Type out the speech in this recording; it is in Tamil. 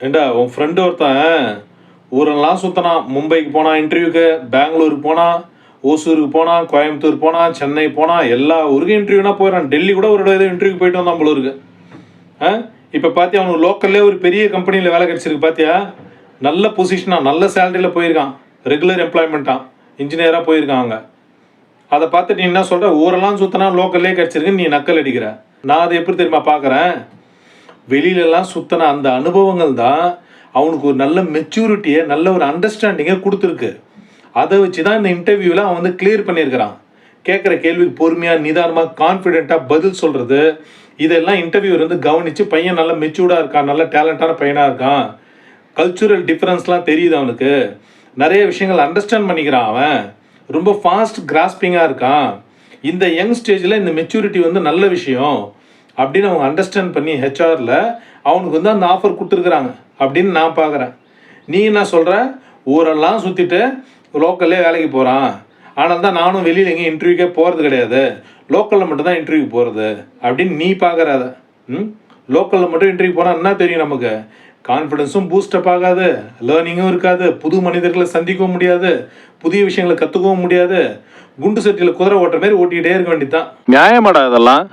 ஏண்டா உன் ஃப்ரெண்டு ஒருத்தன் ஊரெல்லாம் சுற்றினான் மும்பைக்கு போனான் இன்டர்வியூக்கு பெங்களூருக்கு போனான் ஓசூருக்கு போனான் கோயம்புத்தூர் போனான் சென்னை போனான் எல்லா ஊருக்கும் இன்டர்வியூனா போயிடறான். டெல்லி கூட ஒரு இடம் இன்டர்வியூ போயிட்டு வந்தான் போல இருக்கு. ஆ? இப்போ பார்த்தியா அவனுக்கு லோக்கல்லே ஒரு பெரிய கம்பெனியில் வேலை கிடச்சிருக்கு பார்த்தியா நல்ல பொசிஷனாக நல்ல சேலரியில் போயிருக்கான். ரெகுலர் எம்ப்ளாய்மெண்ட்டான் இன்ஜினியராக போயிருக்கான் அங்கே. அதை பார்த்து நீ என்ன சொல்கிற ஊரெல்லாம் சுற்றினா லோக்கல்லே கிடச்சிருக்கு நீ நக்கல் அடிக்கிற. நான் அதை எப்படி தெரியுமா பார்க்குறேன் வெளியிலலாம் சுத்தின அந்த அனுபவங்கள் தான் அவனுக்கு ஒரு நல்ல மெச்சூரிட்டியை நல்ல ஒரு அண்டர்ஸ்டாண்டிங்கை கொடுத்துருக்கு. அதை வச்சு தான் இந்த இன்டர்வியூவில் அவன் வந்து கிளியர் பண்ணியிருக்கிறான். கேட்குற கேள்விக்கு பொறுமையாக நிதானமாக கான்ஃபிடென்ட்டாக பதில் சொல்கிறது இதெல்லாம் இன்டர்வியூவர் வந்து கவனித்து பையன் நல்ல மெச்சூர்டாக இருக்கான் நல்ல டேலண்டான பையனாக இருக்கான். கல்ச்சுரல் டிஃப்ரென்ஸ்லாம் தெரியுது அவனுக்கு. நிறைய விஷயங்கள் அண்டர்ஸ்டாண்ட் பண்ணிக்கிறான் அவன். ரொம்ப ஃபாஸ்ட் கிராஸ்பிங்காக இருக்கான். இந்த யங் ஸ்டேஜில் இந்த மெச்சூரிட்டி வந்து நல்ல விஷயம். அப்படின்னு அவங்க அண்டர்ஸ்டாண்ட் பண்ணி ஹெச்ஆரில் அவனுக்கு வந்து அந்த ஆஃபர் கொடுத்துருக்குறாங்க அப்படின்னு நான் பார்க்குறேன். நீ என்ன சொல்கிற ஊரெல்லாம் சுற்றிட்டு லோக்கல்லே வேலைக்கு போகிறான் ஆனால் தான் நானும் வெளியில் எங்கேயும் இன்டர்வியூக்கே போகிறது கிடையாது. லோக்கலில் மட்டும்தான் இன்டர்வியூ போகிறது அப்படின்னு நீ பார்க்குற அதை. ம்? லோக்கலில் மட்டும் இன்டர்வியூ போனால் என்ன தெரியும் நமக்கு? கான்ஃபிடென்ஸும் பூஸ்டப் ஆகாது. லேர்னிங்கும் இருக்காது. புது மனிதர்களை சந்திக்கவும் முடியாது. புதிய விஷயங்களை கற்றுக்கவும் முடியாது. குண்டு சட்டியில் குதிரை ஓட்டுற மாதிரி ஓட்டிக்கிட்டே இருக்க வேண்டியதுதான். நியாயமாடா இதெல்லாம்?